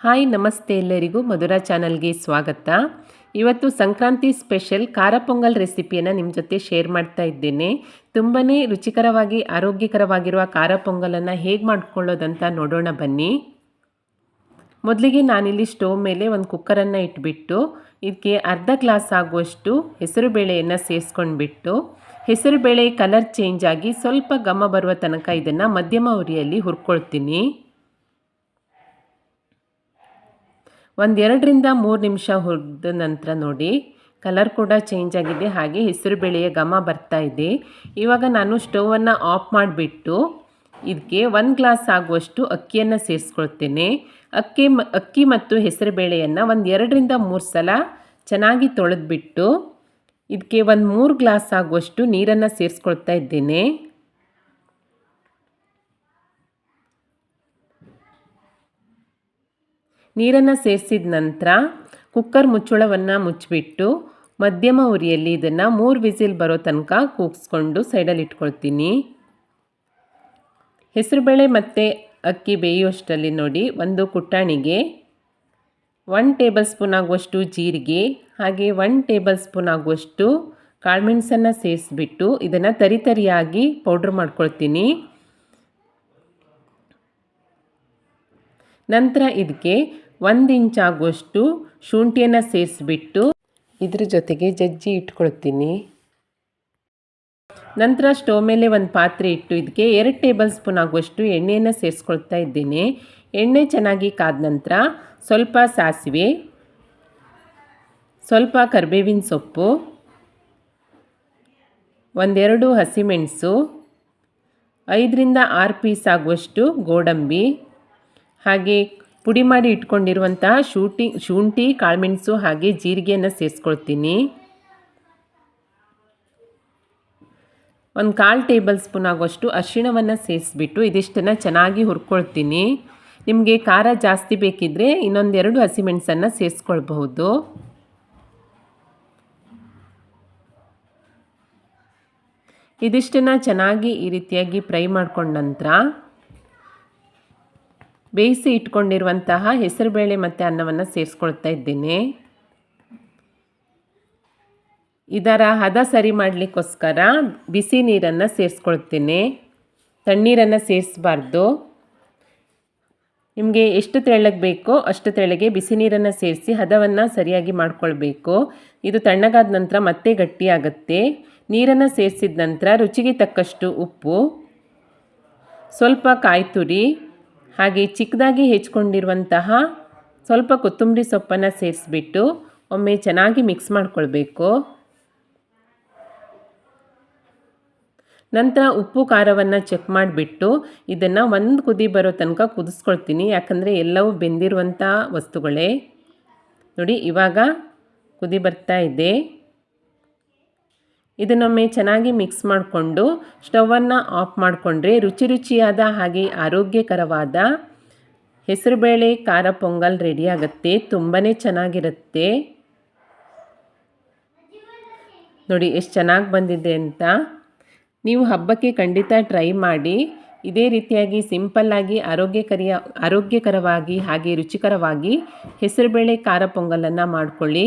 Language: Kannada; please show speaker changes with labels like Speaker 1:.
Speaker 1: ಹಾಯ್, ನಮಸ್ತೆ ಎಲ್ಲರಿಗೂ ಮಧುರಾ ಚಾನಲ್ಗೆ ಸ್ವಾಗತ. ಇವತ್ತು ಸಂಕ್ರಾಂತಿ ಸ್ಪೆಷಲ್ ಖಾರ ಪೊಂಗಲ್ ರೆಸಿಪಿಯನ್ನು ನಿಮ್ಮ ಜೊತೆ ಶೇರ್ ಮಾಡ್ತಾ ಇದ್ದೇನೆ. ತುಂಬಾ ರುಚಿಕರವಾಗಿ, ಆರೋಗ್ಯಕರವಾಗಿರುವ ಖಾರ ಪೊಂಗಲನ್ನು ಹೇಗೆ ಮಾಡ್ಕೊಳ್ಳೋದಂತ ನೋಡೋಣ ಬನ್ನಿ. ಮೊದಲಿಗೆ ನಾನಿಲ್ಲಿ ಸ್ಟೋವ್ ಮೇಲೆ ಒಂದು ಕುಕ್ಕರನ್ನು ಇಟ್ಬಿಟ್ಟು ಇದಕ್ಕೆ ಅರ್ಧ ಗ್ಲಾಸ್ ಆಗುವಷ್ಟು ಹೆಸರುಬೇಳೆಯನ್ನು ಸೇರಿಸ್ಕೊಂಡ್ಬಿಟ್ಟು, ಹೆಸರುಬೇಳೆ ಕಲರ್ ಚೇಂಜ್ ಆಗಿ ಸ್ವಲ್ಪ ಘಮ ಬರುವ ತನಕ ಇದನ್ನು ಮಧ್ಯಮ ಉರಿಯಲ್ಲಿ ಹುರ್ಕೊಳ್ತೀನಿ. ಒಂದೆರಡರಿಂದ ಮೂರು ನಿಮಿಷ ಹುರಿದ ನಂತರ ನೋಡಿ. ಕಲರ್ ಕೂಡ ಚೇಂಜ್ ಆಗಿದೆ. ಹಾಗೆ ಹೆಸರು ಬೇಳೆಯ ಘಮ ಬರ್ತಾ ಇದೆ. ಇವಾಗ ನಾನು ಸ್ಟೌವನ್ನು ಆಫ್ ಮಾಡಿಬಿಟ್ಟು ಇದಕ್ಕೆ ಒಂದು ಗ್ಲಾಸ್ ಆಗುವಷ್ಟು ಅಕ್ಕಿಯನ್ನು ಸೇರಿಸ್ಕೊಳ್ತೇನೆ. ಅಕ್ಕಿ ಮ, ಅಕ್ಕಿ ಮತ್ತು ಹೆಸರು ಬೇಳೆಯನ್ನು ಒಂದು ಎರಡರಿಂದ ಮೂರು ಸಲ ಚೆನ್ನಾಗಿ ತೊಳೆದ್ಬಿಟ್ಟು ಇದಕ್ಕೆ ಒಂದು ಮೂರು ಗ್ಲಾಸ್ ಆಗುವಷ್ಟು ನೀರನ್ನು ಸೇರಿಸ್ಕೊಳ್ತಾ ಇದ್ದೇನೆ. ನೀರನ್ನು ಸೇರಿಸಿದ ನಂತರ ಕುಕ್ಕರ್ ಮುಚ್ಚಳವನ್ನು ಮುಚ್ಚಿಬಿಟ್ಟು ಮಧ್ಯಮ ಉರಿಯಲ್ಲಿ ಇದನ್ನು ಮೂರು ವಿಸಿಲ್ ಬರೋ ತನಕ ಕೂಗಿಸ್ಕೊಂಡು ಸೈಡಲ್ಲಿ ಇಟ್ಕೊಳ್ತೀನಿ. ಹೆಸರುಬೇಳೆ ಮತ್ತು ಅಕ್ಕಿ ಬೇಯುವಷ್ಟರಲ್ಲಿ ನೋಡಿ ಒಂದು ಕುಟ್ಟಾಣಿಗೆ ಒನ್ ಟೇಬಲ್ ಸ್ಪೂನ್ ಆಗುವಷ್ಟು ಜೀರಿಗೆ, ಹಾಗೆ ಒನ್ ಟೇಬಲ್ ಸ್ಪೂನ್ ಆಗುವಷ್ಟು ಕಾಳುಮೆಣಸನ್ನು ಸೇರಿಸ್ಬಿಟ್ಟು ಇದನ್ನು ತರಿತರಿಯಾಗಿ ಪೌಡ್ರ್ ಮಾಡ್ಕೊಳ್ತೀನಿ. ನಂತರ ಇದಕ್ಕೆ ಒಂದು ಇಂಚ್ ಆಗುವಷ್ಟು ಶುಂಠಿಯನ್ನು ಸೇರಿಸ್ಬಿಟ್ಟು ಇದ್ರ ಜೊತೆಗೆ ಜಜ್ಜಿ ಇಟ್ಕೊಳ್ತೀನಿ. ನಂತರ ಸ್ಟವ್ ಮೇಲೆ ಒಂದು ಪಾತ್ರೆ ಇಟ್ಟು ಇದಕ್ಕೆ ಎರಡು ಟೇಬಲ್ ಸ್ಪೂನ್ ಆಗುವಷ್ಟು ಎಣ್ಣೆಯನ್ನು ಸೇರಿಸ್ಕೊಳ್ತಾ ಇದ್ದೀನಿ. ಎಣ್ಣೆ ಚೆನ್ನಾಗಿ ಕಾದ ನಂತರ ಸ್ವಲ್ಪ ಸಾಸಿವೆ, ಸ್ವಲ್ಪ ಕರಿಬೇವಿನ ಸೊಪ್ಪು, ಒಂದೆರಡು ಹಸಿಮೆಣಸು, ಐದರಿಂದ ಆರು ಪೀಸ್ ಆಗುವಷ್ಟು ಗೋಡಂಬಿ, ಹಾಗೆ ಪುಡಿ ಮಾಡಿ ಇಟ್ಕೊಂಡಿರುವಂತಹ ಶೂಟಿ ಶುಂಠಿ, ಕಾಳುಮೆಣಸು ಹಾಗೆ ಜೀರಿಗೆಯನ್ನು ಸೇರಿಸ್ಕೊಳ್ತೀನಿ. ಒಂದು ಕಾಲು ಟೇಬಲ್ ಸ್ಪೂನ್ ಆಗುವಷ್ಟು ಅರಿಶಿಣವನ್ನು ಸೇರಿಸ್ಬಿಟ್ಟು ಇದಿಷ್ಟನ್ನು ಚೆನ್ನಾಗಿ ಹುರ್ಕೊಳ್ತೀನಿ. ನಿಮಗೆ ಖಾರ ಜಾಸ್ತಿ ಬೇಕಿದ್ದರೆ ಇನ್ನೊಂದೆರಡು ಹಸಿಮೆಣಸನ್ನು ಸೇರಿಸ್ಕೊಳ್ಬಹುದು. ಇದಿಷ್ಟನ್ನು ಚೆನ್ನಾಗಿ ಈ ರೀತಿಯಾಗಿ ಫ್ರೈ ಮಾಡ್ಕೊಂಡ ನಂತರ ಬೇಯಿಸಿ ಇಟ್ಕೊಂಡಿರುವಂತಹ ಹೆಸರುಬೇಳೆ ಮತ್ತು ಅನ್ನವನ್ನು ಸೇರಿಸ್ಕೊಳ್ತಾ ಇದ್ದೀನಿ. ಇದರ ಹದ ಸರಿ ಮಾಡಲಿಕ್ಕೋಸ್ಕರ ಬಿಸಿ ನೀರನ್ನು ಸೇರಿಸ್ಕೊಳ್ತೀನಿ. ತಣ್ಣೀರನ್ನು ಸೇರಿಸಬಾರ್ದು. ನಿಮಗೆ ಎಷ್ಟು ತೆಳ್ಳಗೆ ಬೇಕೋ ಅಷ್ಟು ತೆಳ್ಳಗೆ ಬಿಸಿ ನೀರನ್ನು ಸೇರಿಸಿ ಹದವನ್ನು ಸರಿಯಾಗಿ ಮಾಡಿಕೊಳ್ಬೇಕು. ಇದು ತಣ್ಣಗಾದ ನಂತರ ಮತ್ತೆ ಗಟ್ಟಿಯಾಗುತ್ತೆ. ನೀರನ್ನು ಸೇರಿಸಿದ ನಂತರ ರುಚಿಗೆ ತಕ್ಕಷ್ಟು ಉಪ್ಪು. ಸ್ವಲ್ಪ ಕಾಯಿ ತುರಿ ಹಾಗೆ ಚಿಕ್ಕದಾಗಿ ಹೆಚ್ಕೊಂಡಿರುವಂತಹ ಸ್ವಲ್ಪ ಕೊತ್ತಂಬರಿ ಸೊಪ್ಪನ್ನು ಸೇರಿಸ್ಬಿಟ್ಟು ಒಮ್ಮೆ ಚೆನ್ನಾಗಿ ಮಿಕ್ಸ್ ಮಾಡಿಕೊಳ್ಬೇಕು. ನಂತರ ಉಪ್ಪು ಖಾರವನ್ನು ಚೆಕ್ ಮಾಡಿಬಿಟ್ಟು ಇದನ್ನು ಒಂದು ಕುದಿ ಬರೋ ತನಕ ಕುದಿಸ್ಕೊಳ್ತೀನಿ. ಯಾಕಂದರೆ ಎಲ್ಲವೂ ಬೆಂದಿರುವಂಥ ವಸ್ತುಗಳೇ. ನೋಡಿ, ಇವಾಗ ಕುದಿ ಬರ್ತಾ ಇದೆ. ಇದನ್ನೊಮ್ಮೆ ಚೆನ್ನಾಗಿ ಮಿಕ್ಸ್ ಮಾಡಿಕೊಂಡು ಸ್ಟವನ್ನು ಆಫ್ ಮಾಡಿಕೊಂಡ್ರೆ ರುಚಿ ರುಚಿಯಾದ ಹಾಗೆ ಆರೋಗ್ಯಕರವಾದ ಹೆಸರುಬೇಳೆ ಖಾರ ಪೊಂಗಲ್ ರೆಡಿ ಆಗುತ್ತೆ. ತುಂಬಾ ಚೆನ್ನಾಗಿರುತ್ತೆ. ನೋಡಿ ಎಷ್ಟು ಚೆನ್ನಾಗಿ ಬಂದಿದೆ ಅಂತ. ನೀವು ಹಬ್ಬಕ್ಕೆ ಖಂಡಿತ ಟ್ರೈ ಮಾಡಿ. ಇದೇ ರೀತಿಯಾಗಿ ಸಿಂಪಲ್ಲಾಗಿ ಆರೋಗ್ಯಕರಿಯ ಆರೋಗ್ಯಕರವಾಗಿ ಹಾಗೆ ರುಚಿಕರವಾಗಿ ಹೆಸರುಬೇಳೆ ಖಾರ ಪೊಂಗಲನ್ನು ಮಾಡಿಕೊಳ್ಳಿ.